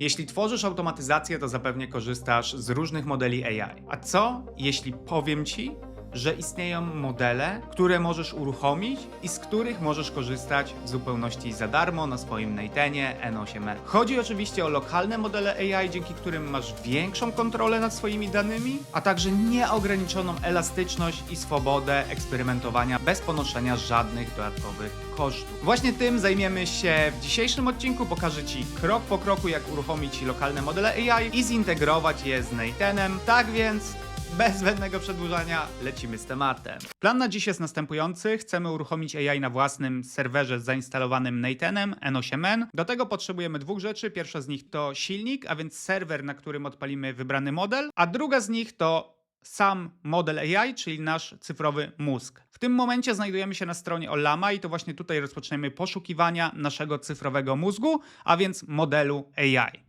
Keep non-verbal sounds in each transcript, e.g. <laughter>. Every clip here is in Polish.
Jeśli tworzysz automatyzację, to zapewne korzystasz z różnych modeli AI. A co, jeśli powiem Ci, że istnieją modele, które możesz uruchomić i z których możesz korzystać w zupełności za darmo na swoim Neitenie N8N. Chodzi oczywiście o lokalne modele AI, dzięki którym masz większą kontrolę nad swoimi danymi, a także nieograniczoną elastyczność i swobodę eksperymentowania bez ponoszenia żadnych dodatkowych kosztów. Właśnie tym zajmiemy się w dzisiejszym odcinku. Pokażę Ci krok po kroku, jak uruchomić lokalne modele AI i zintegrować je z Neitenem. Tak więc bez zbędnego przedłużania lecimy z tematem. Plan na dziś jest następujący. Chcemy uruchomić AI na własnym serwerze zainstalowanym Natenem N8N. Do tego potrzebujemy dwóch rzeczy. Pierwsza z nich to silnik, a więc serwer, na którym odpalimy wybrany model, a druga z nich to sam model AI, czyli nasz cyfrowy mózg. W tym momencie znajdujemy się na stronie Olama i to właśnie tutaj rozpoczniemy poszukiwania naszego cyfrowego mózgu, a więc modelu AI.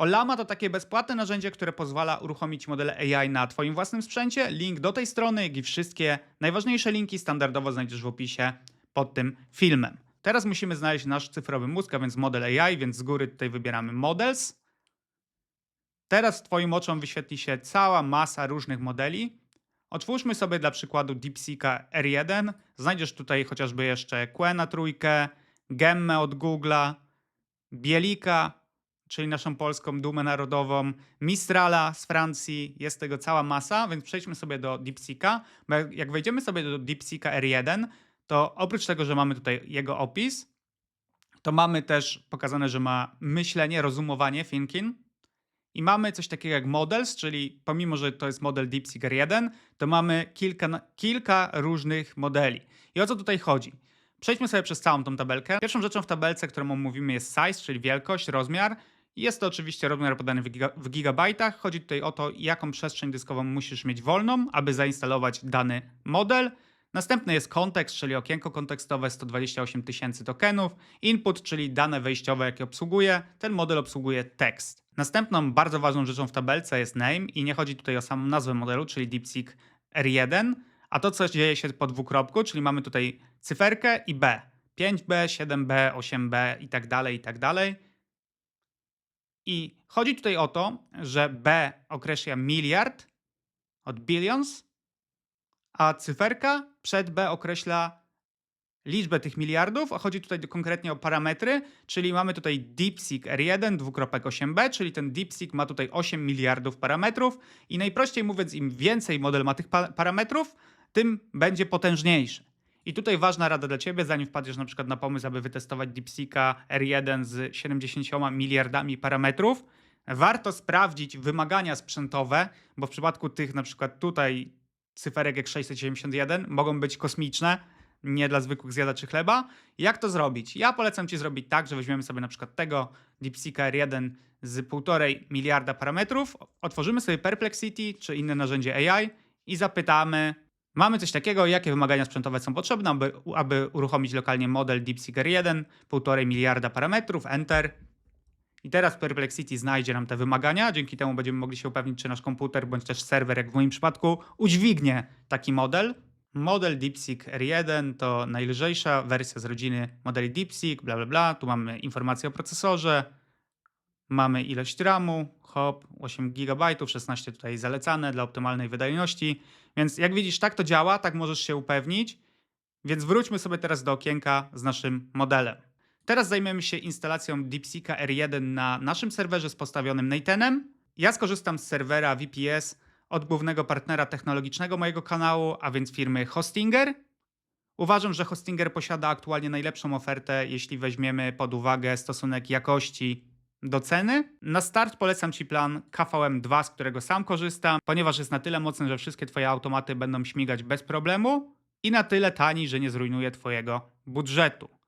Olama to takie bezpłatne narzędzie, które pozwala uruchomić modele AI na Twoim własnym sprzęcie. Link do tej strony, jak i wszystkie najważniejsze linki standardowo znajdziesz w opisie pod tym filmem. Teraz musimy znaleźć nasz cyfrowy mózg, a więc model AI, więc z góry tutaj wybieramy Models. Teraz Twoim oczom wyświetli się cała masa różnych modeli. Otwórzmy sobie dla przykładu DeepSeeka R1. Znajdziesz tutaj chociażby jeszcze Quena trójkę, Gemmę od Google'a, Bielika, czyli naszą polską dumę narodową, Mistrala z Francji, jest tego cała masa, więc przejdźmy sobie do DeepSeeka. Bo jak- wejdziemy sobie do DeepSeeka R1, to oprócz tego, że mamy tutaj jego opis, to mamy też pokazane, że ma myślenie, rozumowanie, thinking. I mamy coś takiego jak models, czyli pomimo, że to jest model DeepSeek R1, to mamy kilka, kilka różnych modeli. I o co tutaj chodzi? Przejdźmy sobie przez całą tą tabelkę. Pierwszą rzeczą w tabelce, którą omówimy jest size, czyli wielkość, rozmiar. Jest to oczywiście rozmiar podany w, giga, w gigabajtach. Chodzi tutaj o to, jaką przestrzeń dyskową musisz mieć wolną, aby zainstalować dany model. Następny jest kontekst, czyli okienko kontekstowe 128 tysięcy tokenów. Input, czyli dane wejściowe, jakie obsługuje. Ten model obsługuje tekst. Następną bardzo ważną rzeczą w tabelce jest name i nie chodzi tutaj o samą nazwę modelu, czyli DeepSeek R1, a to, co dzieje się po dwukropku, czyli mamy tutaj cyferkę i B. 5B, 7B, 8B i tak dalej, i tak dalej. I chodzi tutaj o to, że B określa miliard od billions, a cyferka przed B określa liczbę tych miliardów, a chodzi tutaj konkretnie o parametry, czyli mamy tutaj DeepSeek R1 dwukropek 8B, czyli ten DeepSeek ma tutaj 8 miliardów parametrów i najprościej mówiąc, im więcej model ma tych pa parametrów, tym będzie potężniejszy. I tutaj ważna rada dla Ciebie, zanim wpadniesz na przykład na pomysł, aby wytestować DeepSeeka R1 z 70 miliardami parametrów, warto sprawdzić wymagania sprzętowe, bo w przypadku tych na przykład tutaj cyferek jak 671 mogą być kosmiczne, nie dla zwykłych zjadaczy chleba. Jak to zrobić? Ja polecam Ci zrobić tak, że weźmiemy sobie na przykład tego DeepSeeka R1 z 1,5 miliarda parametrów, otworzymy sobie Perplexity czy inne narzędzie AI i zapytamy, mamy coś takiego, jakie wymagania sprzętowe są potrzebne, aby, aby uruchomić lokalnie model DeepSeek R1, 1,5 miliarda parametrów, Enter. I teraz Perplexity znajdzie nam te wymagania, dzięki temu będziemy mogli się upewnić, czy nasz komputer bądź też serwer, jak w moim przypadku, udźwignie taki model. Model DeepSeek R1 to najlżejsza wersja z rodziny modeli DeepSeek, bla bla bla. Tu mamy informacje o procesorze, mamy ilość RAMu, hop, 8 GB, 16 tutaj zalecane dla optymalnej wydajności. Więc jak widzisz, tak to działa, tak możesz się upewnić. Więc wróćmy sobie teraz do okienka z naszym modelem. Teraz zajmiemy się instalacją DeepSeeka R1 na naszym serwerze z postawionym Natenem. Ja skorzystam z serwera VPS od głównego partnera technologicznego mojego kanału, a więc firmy Hostinger. Uważam, że Hostinger posiada aktualnie najlepszą ofertę, jeśli weźmiemy pod uwagę stosunek jakości do ceny. Na start polecam Ci plan KVM2, z którego sam korzystam, ponieważ jest na tyle mocny, że wszystkie Twoje automaty będą śmigać bez problemu i na tyle tani, że nie zrujnuje Twojego budżetu.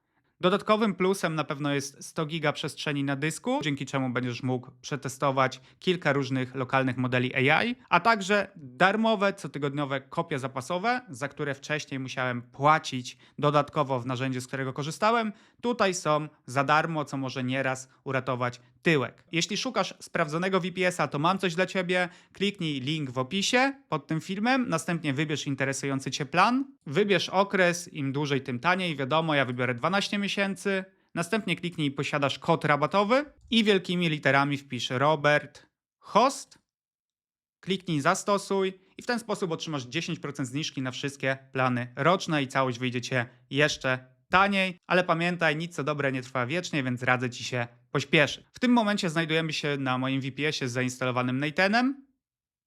Dodatkowym plusem na pewno jest 100 giga przestrzeni na dysku, dzięki czemu będziesz mógł przetestować kilka różnych lokalnych modeli AI, a także darmowe, cotygodniowe kopie zapasowe, za które wcześniej musiałem płacić dodatkowo w narzędziu, z którego korzystałem. Tutaj są za darmo, co może nieraz uratować tyłek. Jeśli szukasz sprawdzonego VPS-a, to mam coś dla Ciebie. Kliknij link w opisie pod tym filmem, następnie wybierz interesujący Cię plan. Wybierz okres, im dłużej, tym taniej. Wiadomo, ja wybiorę 12 miesięcy. Następnie kliknij posiadasz kod rabatowy i wielkimi literami wpisz Robert Host. Kliknij zastosuj i w ten sposób otrzymasz 10% zniżki na wszystkie plany roczne i całość wyjdzie Cię jeszcze taniej, ale pamiętaj, nic co dobre nie trwa wiecznie, więc radzę Ci się pośpieszyć. W tym momencie znajdujemy się na moim VPS-ie z zainstalowanym Natenem.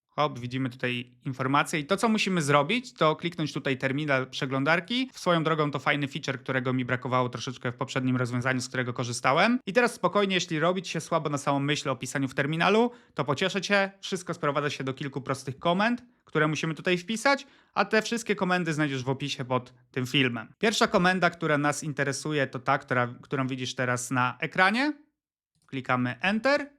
Hop, widzimy tutaj informacje i to co musimy zrobić, to kliknąć tutaj terminal przeglądarki. Swoją drogą to fajny feature, którego mi brakowało troszeczkę w poprzednim rozwiązaniu, z którego korzystałem. I teraz spokojnie, jeśli robić się słabo na samą myśl o pisaniu w terminalu, to pocieszę Cię, wszystko sprowadza się do kilku prostych komend, które musimy tutaj wpisać, a te wszystkie komendy znajdziesz w opisie pod tym filmem. Pierwsza komenda, która nas interesuje, to ta, która, którą widzisz teraz na ekranie. Klikamy Enter.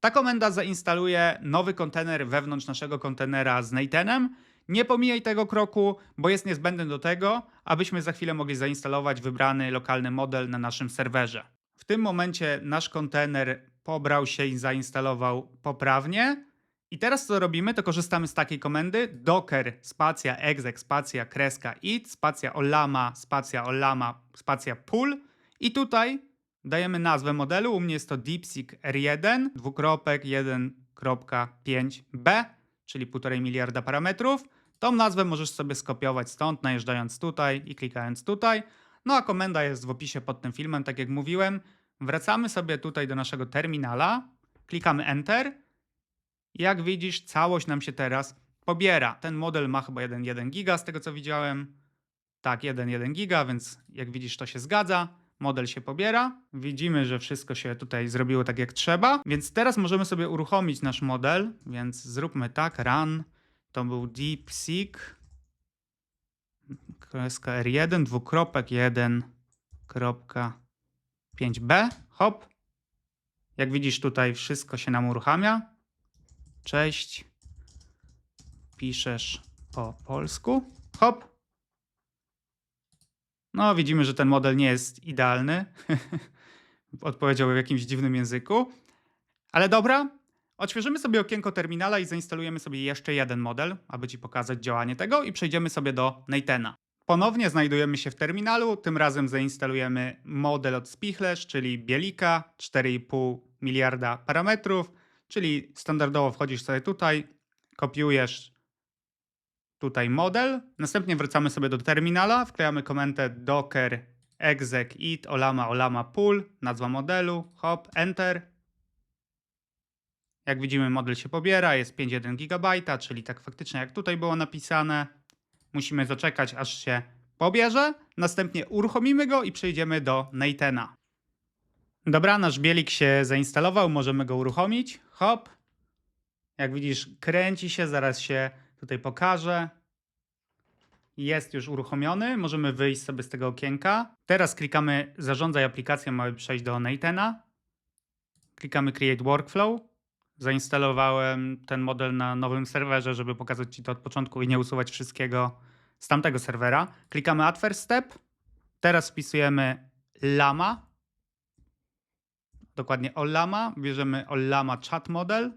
Ta komenda zainstaluje nowy kontener wewnątrz naszego kontenera z Natenem. Nie pomijaj tego kroku, bo jest niezbędny do tego, abyśmy za chwilę mogli zainstalować wybrany lokalny model na naszym serwerze. W tym momencie nasz kontener pobrał się i zainstalował poprawnie. I teraz co robimy, to korzystamy z takiej komendy docker spacja exec spacja kreska it spacja olama spacja olama spacja pull i tutaj dajemy nazwę modelu. U mnie jest to DeepSeek R1 dwukropek 1.5b, czyli 1,5 miliarda parametrów. Tą nazwę możesz sobie skopiować stąd, najeżdżając tutaj i klikając tutaj. No a komenda jest w opisie pod tym filmem, tak jak mówiłem. Wracamy sobie tutaj do naszego terminala, klikamy Enter. Jak widzisz, całość nam się teraz pobiera. Ten model ma chyba 1,1 giga z tego co widziałem. Tak, 1,1 giga, więc jak widzisz to się zgadza model się pobiera. Widzimy, że wszystko się tutaj zrobiło tak jak trzeba, więc teraz możemy sobie uruchomić nasz model, więc zróbmy tak, run, to był DeepSeek, kreska R1, dwukropek 1.5b, hop. Jak widzisz tutaj wszystko się nam uruchamia. Cześć. Piszesz po polsku. Hop. No, widzimy, że ten model nie jest idealny. <laughs> Odpowiedział w jakimś dziwnym języku. Ale dobra, odświeżymy sobie okienko terminala i zainstalujemy sobie jeszcze jeden model, aby Ci pokazać działanie tego i przejdziemy sobie do Natena. Ponownie znajdujemy się w terminalu, tym razem zainstalujemy model od Spichlerz, czyli Bielika, 4,5 miliarda parametrów, czyli standardowo wchodzisz sobie tutaj, kopiujesz tutaj model. Następnie wracamy sobie do terminala, wklejamy komendę docker exec it olama olama pull, nazwa modelu, hop, enter. Jak widzimy model się pobiera, jest 5,1 GB, czyli tak faktycznie jak tutaj było napisane. Musimy zaczekać aż się pobierze, następnie uruchomimy go i przejdziemy do Natena. Dobra, nasz bielik się zainstalował, możemy go uruchomić. Hop. Jak widzisz, kręci się, zaraz się tutaj pokażę. Jest już uruchomiony, możemy wyjść sobie z tego okienka. Teraz klikamy zarządzaj aplikacją, aby przejść do Natena. Klikamy create workflow. Zainstalowałem ten model na nowym serwerze, żeby pokazać Ci to od początku i nie usuwać wszystkiego z tamtego serwera. Klikamy add first step. Teraz wpisujemy lama. Dokładnie Olama. Bierzemy Olama chat model.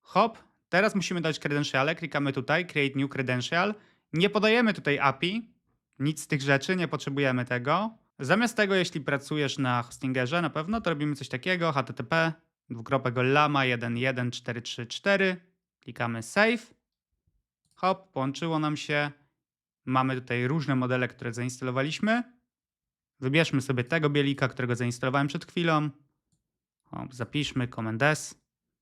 Hop. Teraz musimy dać credentiale. Klikamy tutaj create new credential. Nie podajemy tutaj API. Nic z tych rzeczy, nie potrzebujemy tego. Zamiast tego, jeśli pracujesz na hostingerze, na pewno, to robimy coś takiego. HTTP dwukropek lama 11434. Klikamy save. Hop, połączyło nam się. Mamy tutaj różne modele, które zainstalowaliśmy. Wybierzmy sobie tego bielika, którego zainstalowałem przed chwilą. Hop, zapiszmy command S,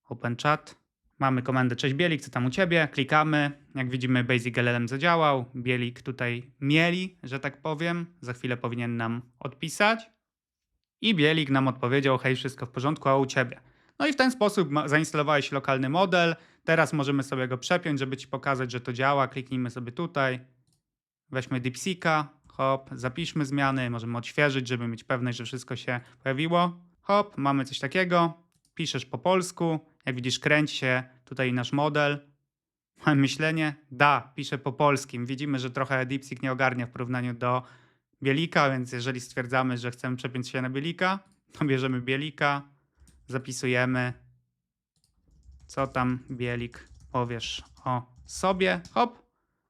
open chat. Mamy komendę cześć bielik, co tam u ciebie? Klikamy. Jak widzimy basic LLM zadziałał. Bielik tutaj mieli, że tak powiem. Za chwilę powinien nam odpisać. I bielik nam odpowiedział, hej, wszystko w porządku, a u ciebie? No i w ten sposób zainstalowałeś lokalny model. Teraz możemy sobie go przepiąć, żeby ci pokazać, że to działa. Kliknijmy sobie tutaj. Weźmy DeepSeeka. Hop, zapiszmy zmiany. Możemy odświeżyć, żeby mieć pewność, że wszystko się pojawiło. Hop, mamy coś takiego. Piszesz po polsku. Jak widzisz, kręci się tutaj nasz model. <laughs> Mam myślenie, da, pisze po polskim. Widzimy, że trochę DeepSeek nie ogarnia w porównaniu do Bielika, więc jeżeli stwierdzamy, że chcemy przepiąć się na Bielika, to bierzemy Bielika, zapisujemy, co tam Bielik powiesz o sobie. Hop,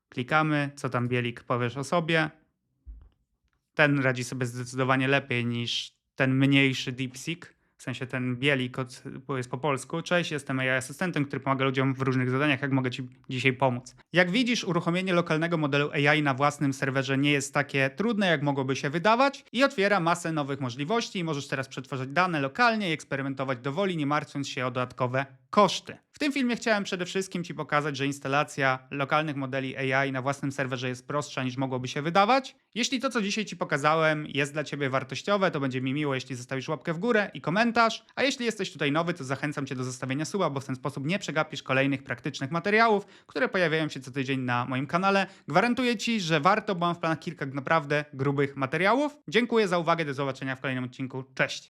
klikamy, co tam Bielik powiesz o sobie. ten radzi sobie zdecydowanie lepiej niż ten mniejszy DeepSeek. W sensie ten bielik od, jest po polsku. Cześć, jestem AI asystentem, który pomaga ludziom w różnych zadaniach. Jak mogę Ci dzisiaj pomóc? Jak widzisz, uruchomienie lokalnego modelu AI na własnym serwerze nie jest takie trudne, jak mogłoby się wydawać i otwiera masę nowych możliwości. Możesz teraz przetwarzać dane lokalnie i eksperymentować dowoli, nie martwiąc się o dodatkowe koszty. W tym filmie chciałem przede wszystkim Ci pokazać, że instalacja lokalnych modeli AI na własnym serwerze jest prostsza niż mogłoby się wydawać. Jeśli to, co dzisiaj Ci pokazałem, jest dla Ciebie wartościowe, to będzie mi miło, jeśli zostawisz łapkę w górę i komentarz. A jeśli jesteś tutaj nowy, to zachęcam Cię do zostawienia suba, bo w ten sposób nie przegapisz kolejnych praktycznych materiałów, które pojawiają się co tydzień na moim kanale. Gwarantuję Ci, że warto, bo mam w planach kilka naprawdę grubych materiałów. Dziękuję za uwagę, do zobaczenia w kolejnym odcinku. Cześć!